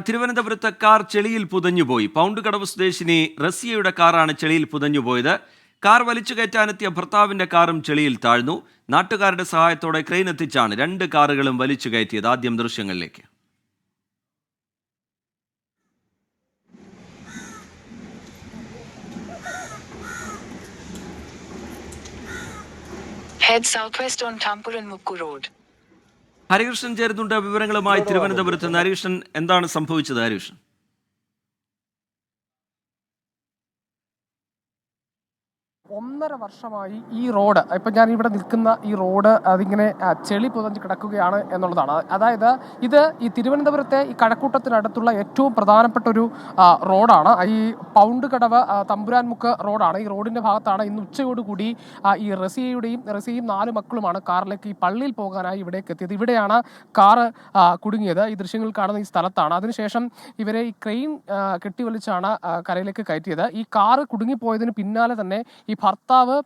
തിരുവനന്തപുരത്ത് കാർ ചെളിയിൽ പുതഞ്ഞുപോയി. പൗണ്ട് കടവ് സ്വദേശിനി റസിയയുടെ കാറാണ് ചെളിയിൽ പുതഞ്ഞുപോയത്. കാർ വലിച്ചു കയറ്റാനെത്തിയ ഭർത്താവിന്റെ കാറും ചെളിയിൽ താഴ്ന്നു. നാട്ടുകാരുടെ സഹായത്തോടെ ക്രെയിൻ എത്തിച്ചാണ് രണ്ട് കാറുകളും വലിച്ചു കയറ്റിയത് ആദ്യം ദൃശ്യങ്ങളിലേക്ക്. Head southwest on Tampur Mukku Road. Harikrishnan ചേരുന്നുണ്ട് വിവരങ്ങളുമായി തിരുവനന്തപുരത്ത് നിന്ന്. ഹരികൃഷ്ണൻ എന്താണ് സംഭവിച്ചത് ഹരികൃഷ്ണൻ? ഒന്നര വർഷമായി ഈ റോഡ് ഇപ്പം ഞാൻ ഇവിടെ നിൽക്കുന്ന ഈ റോഡ് അതിങ്ങനെ ചെളി പുതഞ്ഞ് കിടക്കുകയാണ് എന്നുള്ളതാണ്. അതായത് ഇത് ഈ തിരുവനന്തപുരത്തെ ഈ കഴക്കൂട്ടത്തിനടുത്തുള്ള ഏറ്റവും പ്രധാനപ്പെട്ട ഒരു റോഡാണ്. ഈ പൗണ്ട് കടവ് തമ്പുരാൻമുക്ക് റോഡാണ്. ഈ റോഡിന്റെ ഭാഗത്താണ് ഇന്ന് ഉച്ചയോടുകൂടി ഈ റസിയയുടെയും റസിയയും നാല് മക്കളുമാണ് കാറിലേക്ക് ഈ പള്ളിയിൽ പോകാനായി ഇവിടേക്ക് എത്തിയത്. ഇവിടെയാണ് കാറ് കുടുങ്ങിയത്. ഈ ദൃശ്യങ്ങൾ കാണുന്ന ഈ സ്ഥലത്താണ്. അതിനുശേഷം ഇവരെ ഈ ക്രെയിൻ കെട്ടിവലിച്ചാണ് കരയിലേക്ക് കയറ്റിയത്. ഈ കാറ് കുടുങ്ങിപ്പോയതിന് പിന്നാലെ തന്നെ ഈ ഭർത്താവ്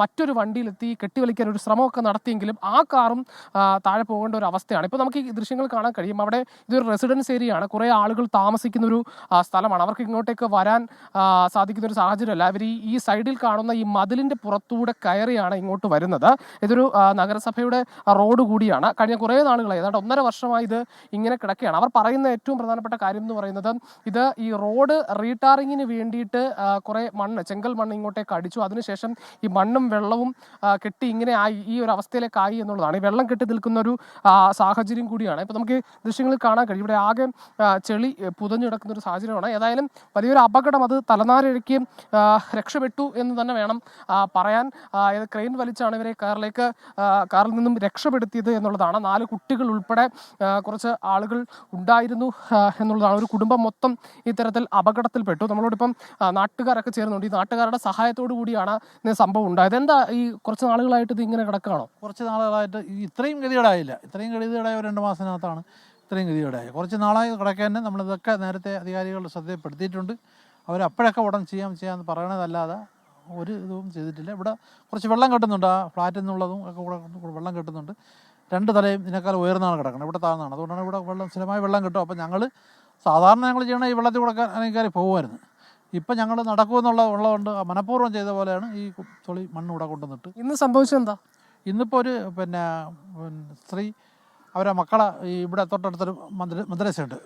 മറ്റൊരു വണ്ടിയിലെത്തി കെട്ടിവലിക്കാൻ ഒരു ശ്രമമൊക്കെ നടത്തിയെങ്കിലും ആ കാറും താഴെ പോകേണ്ട ഒരു അവസ്ഥയാണ്. ഇപ്പോൾ നമുക്ക് ഈ ദൃശ്യങ്ങൾ കാണാൻ കഴിയും. അവിടെ ഇതൊരു റെസിഡൻസ് ഏരിയയാണ്. കുറേ ആളുകൾ താമസിക്കുന്ന ഒരു സ്ഥലമാണ്. അവർക്ക് ഇങ്ങോട്ടേക്ക് വരാൻ സാധിക്കുന്ന ഒരു സാഹചര്യമല്ല. അവർ ഈ സൈഡിൽ കാണുന്ന ഈ മതിലിന്റെ പുറത്തൂടെ കയറിയാണ് ഇങ്ങോട്ട് വരുന്നത്. ഇതൊരു നഗരസഭയുടെ റോഡ് കൂടിയാണ്. കഴിഞ്ഞ കുറേ നാളുകളായി ഏതാണ്ട് ഒന്നര വർഷമായി ഇത് ഇങ്ങനെ കിടക്കുകയാണ്. അവർ പറയുന്ന ഏറ്റവും പ്രധാനപ്പെട്ട കാര്യം എന്ന് പറയുന്നത് ഇത് ഈ റോഡ് റീടാറിങ്ങിന് വേണ്ടിയിട്ട് കുറേ മണ്ണ് ചെങ്കൽ മണ്ണ് ഇങ്ങോട്ടേക്ക് അടിച്ചു. അതിനുശേഷം ഈ മണ്ണും വെള്ളവും കെട്ടി ഇങ്ങനെ ആയി ഈ ഒരു അവസ്ഥയിലേക്കായി എന്നുള്ളതാണ്. ഈ വെള്ളം കെട്ടി നിൽക്കുന്ന ഒരു സാഹചര്യം കൂടിയാണ്. ഇപ്പോൾ നമുക്ക് ദൃശ്യങ്ങളിൽ കാണാൻ കഴിയും. ഇവിടെ ആകെ ചെളി പുതഞ്ഞു കിടക്കുന്ന ഒരു സാഹചര്യമാണ്. ഏതായാലും വലിയൊരു അപകടം അത് തലനാരിഴയ്ക്ക് രക്ഷപ്പെട്ടു എന്ന് തന്നെ വേണം പറയാൻ. ക്രെയിൻ വലിച്ചാണ് ഇവരെ കാറിലേക്ക് കാറിൽ നിന്നും രക്ഷപ്പെടുത്തിയത് എന്നുള്ളതാണ്. നാല് കുട്ടികൾ ഉൾപ്പെടെ കുറച്ച് ആളുകൾ ഉണ്ടായിരുന്നു എന്നുള്ളതാണ്. ഒരു കുടുംബം മൊത്തം ഇത്തരത്തിൽ അപകടത്തിൽപ്പെട്ടു. നമ്മളോടിപ്പം നാട്ടുകാരൊക്കെ ചേർന്നുണ്ട് ഈ നാട്ടുകാരുടെ സഹായത്തോടു കൂടിയാണ് ഇന്ന് സംഭവം ഉണ്ടായത്. എന്താ ഈ കുറച്ച് നാളുകളായിട്ട് ഇത് ഇങ്ങനെ കിടക്കുകയാണോ? കുറച്ച് നാളുകളായിട്ട് ഇത്രയും ഗതികേടായില്ല. ഇത്രയും ഗതികേടായ ഒരു രണ്ട് മാസത്തിനകത്താണ് ഇത്രയും ഗതികേടായത്. കുറച്ച് നാളായി കിടക്കാൻ തന്നെ നമ്മളിതൊക്കെ നേരത്തെ അധികാരികളുടെ ശ്രദ്ധയിൽപ്പെടുത്തിയിട്ടുണ്ട്. അവരപ്പോഴൊക്കെ ഉടൻ ചെയ്യാം ചെയ്യാമെന്ന് പറയണതല്ലാതെ ഒരു ഇതും ചെയ്തിട്ടില്ല. ഇവിടെ കുറച്ച് വെള്ളം കെട്ടുന്നുണ്ട്. ആ ഫ്ലാറ്റിൽ നിന്നുള്ളതും ഒക്കെ കൂടെ വെള്ളം കെട്ടുന്നുണ്ട്. രണ്ട് തലയും ഇതിനേക്കാൾ ഉയർന്നാണ് കിടക്കുന്നത്. ഇവിടെ താഴ്ന്നതാണ് അതുകൊണ്ടാണ് ഇവിടെ വെള്ളം സ്ഥിരമായി വെള്ളം കിട്ടും അപ്പോൾ ഞങ്ങൾ സാധാരണ ഞങ്ങൾ ചെയ്യണ ഈ വെള്ളത്തിൽ കൂടെ കയറി പോകുമായിരുന്നു ഇപ്പം ഞങ്ങൾ നടക്കുമെന്നുള്ള ഉള്ളതുകൊണ്ട് മനഃപൂർവം ചെയ്ത പോലെയാണ് ഈ തൊളി മണ്ണൂടെ കൊണ്ടുവന്നിട്ട്. ഇന്ന് സംഭവിച്ചത് എന്താ ഇന്നിപ്പോൾ ഒരു പിന്നെ സ്ത്രീ അവരെ മക്കളെ ഈ ഇവിടെ തൊട്ടടുത്തൊരു മദ്ര മദ്രസയുണ്ട്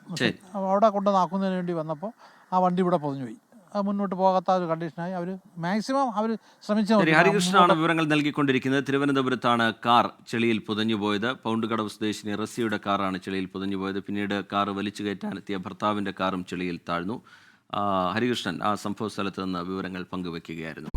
അവിടെ കൊണ്ടുവന്നാക്കുന്നതിന് വേണ്ടി വന്നപ്പോൾ ആ വണ്ടി ഇവിടെ പൊതിഞ്ഞു പോയി അത് മുന്നോട്ട് പോകാത്ത ഒരു കണ്ടീഷനായി അവർ മാക്സിമം അവർ ശ്രമിച്ചു. ഹരികൃഷ്ണനാണ് വിവരങ്ങൾ നൽകിക്കൊണ്ടിരിക്കുന്നത്. തിരുവനന്തപുരത്താണ് കാർ ചെളിയിൽ പുതഞ്ഞുപോയത്. പൗണ്ടുകടവ് സ്വദേശിനി റസിയുടെ കാറാണ് ചെളിയിൽ പുതഞ്ഞുപോയത്. പിന്നീട് കാർ വലിച്ചു കയറ്റാനെത്തിയ ഭർത്താവിന്റെ കാറും ചെളിയിൽ താഴ്ന്നു. ഹരികൃഷ്ണൻ ആ സംഭവ സ്ഥലത്ത് നിന്ന് വിവരങ്ങൾ പങ്കുവെക്കുകയായിരുന്നു.